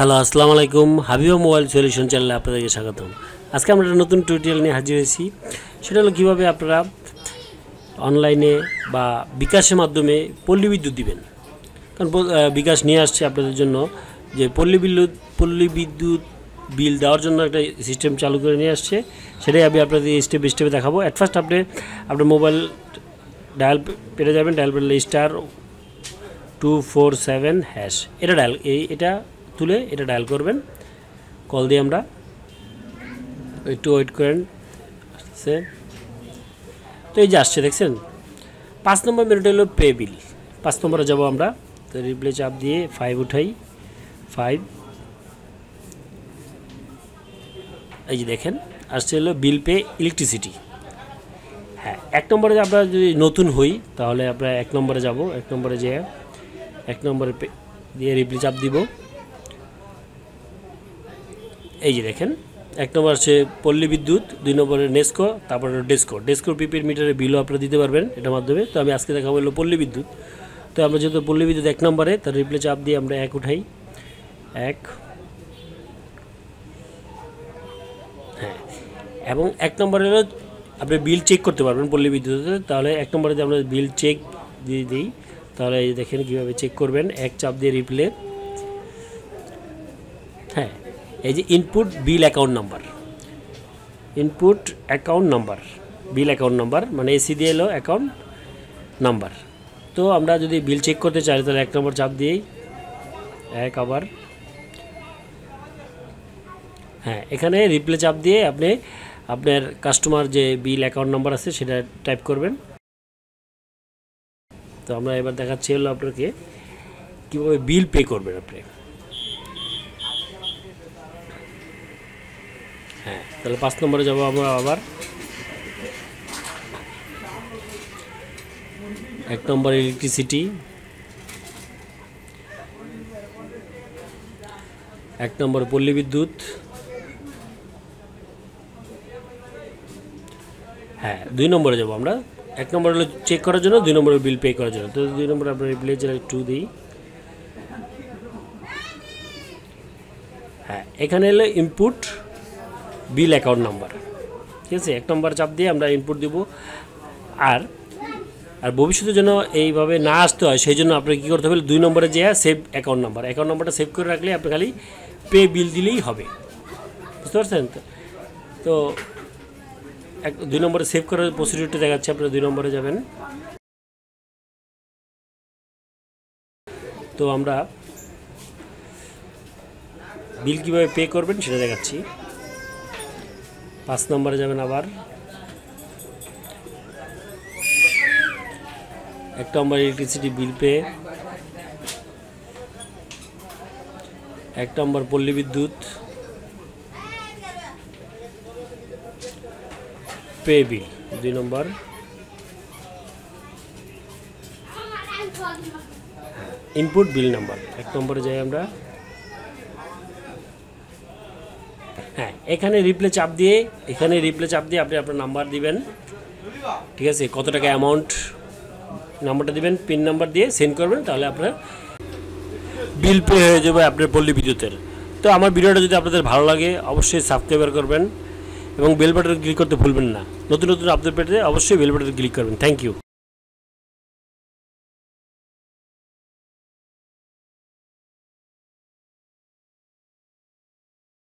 Hello আসসালামু আলাইকুম। Habiba mobile solution চ্যানেলে আপনাদেরকে স্বাগতম। আজকে আমরা একটা নতুন টিউটোরিয়াল নিয়ে হাজির হয়েছি। সেটা হলো কীভাবে আপনারা অনলাইনে বা বিকাশের মাধ্যমে পল্লী বিদ্যুৎ দিবেন। কারণ বিকাশ নিয়ে আসছে আপনাদের জন্য যে পল্লী বিদ্যুৎ পল্লী বিদ্যুৎ বিল দেওয়ার জন্য একটা সিস্টেম চালু করে নিয়ে আসছে। সেটাই আমি আপনাদের স্টেপ স্টেপে দেখাবো। অ্যাট ফার্স্ট আপনি, আপনার মোবাইল ডায়াল পেরে যাবেন। ডায়াল পেলে star two four seven hash এটা ডায়াল এই এটা তুলে এটা ডায়াল করবেন। কল দিয়ে আমরা একটু ওয়েট করেন। সে, তো এই যে আসছে, দেখছেন? পাঁচ নম্বর মেরুটা হলো পে বিল পাঁচ নম্বরে যাব আমরা। তো রিপ্লে চাপ দিয়ে ফাইভ উঠাই। ফাইভ এই যে দেখেন, আসছে হলো বিল পে ইলেকট্রিসিটি হ্যাঁ এক নম্বরে আমরা যদি নতুন হই, তাহলে আমরা এক নম্বরে যাব। এক নম্বরে যে এক নম্বরে পে- দিয়ে রিপ্লে চাপ দিব। এই যে দেখেন, এক নম্বর আছে পল্লী বিদ্যুৎ, দুই নম্বরে নেস্কো তারপরে ডেস্কো ডেস্কোর প্রিপেড মিটারে বিলও আপনারা দিতে পারবেন এটার মাধ্যমে। তো আমি আজকে দেখাবো হলো পল্লী বিদ্যুৎ। তো আমরা যেহেতু পল্লী বিদ্যুৎ এক নম্বরে, তার রিপ্লে চাপ দিয়ে আমরা এক উঠাই। এক। হ্যাঁ। এবং এক নম্বরে আপনি বিল চেক করতে পারবেন পল্লী বিদ্যুতে তাহলে এক নম্বরে যদি আমরা বিল চেক দিয়ে দিই, তাহলে দেখেন কীভাবে চেক করবেন। এক চাপ দিয়ে রিপ্লে এই যে input bill account number input account number bill account number মানে এসি দিয়ে এলো অ্যাকাউন্ট নাম্বার তো আমরা যদি বিল চেক করতে চাই, তাহলে এক নম্বর চাপ দিয়েই এক আবার। হ্যাঁ এখানে রিপ্লে চাপ দিয়ে আপনি আপনার কাস্টমার যে বিল অ্যাকাউন্ট নাম্বার আছে, সেটা টাইপ করবেন। তো আমরা এবার দেখাচ্ছি হলো আপনাকে কীভাবে বিল পে করবেন আপনি। হ্যাঁ। তাহলে পাঁচ নম্বরে যাব আমরা আবার। এক নম্বর ইলেকট্রিসিটি এক নম্বর পল্লী বিদ্যুৎ। হ্যাঁ দুই নম্বরে যাব আমরা। এক নম্বর হলো চেক করার জন্য, দুই নম্বরে বিল পে করার জন্য। তো দুই নম্বরে আমরা রিপ্লে টু দিই। হ্যাঁ এখানে এলো ইনপুট বিল অ্যাকাউন্ট নাম্বার। ঠিক আছে? এক নম্বর চাপ দিয়ে আমরা ইনপুট দিব। আর আর ভবিষ্যতে যেন এইভাবে না আসতে হয়, সেই জন্য আপনাকে কী করতে হবে? দুই নম্বরে যে সেভ অ্যাকাউন্ট নাম্বার অ্যাকাউন্ট নাম্বারটা সেভ করে রাখলে আপনি খালি পে বিল দিলেই হবে। বুঝতে পারছেন? তো? তো এক, দুই নম্বরে সেভ করার প্রসিডিউরটা দেখাচ্ছে, আপনারা দুই নম্বরে যাবেন। তো আমরা বিল কীভাবে পে করবেন সেটা দেখাচ্ছি। পাঁচ নম্বরে যাবেন আবার। এক নম্বর ইলেকট্রিসিটি বিল পে এক নম্বর পল্লী বিদ্যুৎ পে বিল দুই নম্বর। ইনপুট বিল নাম্বার এক নম্বরে যাই আমরা। হ্যাঁ এখানে রিপ্লে চাপ দিয়ে, এখানে রিপ্লে চাপ দিয়ে আপনি আপনার নাম্বার দিবেন। ঠিক আছে, কত টাকা অ্যামাউন্ট নাম্বারটা দিবেন পিন নাম্বার দিয়ে সেন্ড করবেন, তাহলে আপনার বিল পে হয়ে যাবে আপনার পল্লী বিদ্যুতের। তো আমার ভিডিওটা যদি আপনাদের ভালো লাগে, অবশ্যই সাবস্ক্রাইবার করবেন এবং বেল ক্লিক করতে ভুলবেন না। নতুন নতুন আপডেট পেতে অবশ্যই বেল ক্লিক করবেন। Thank you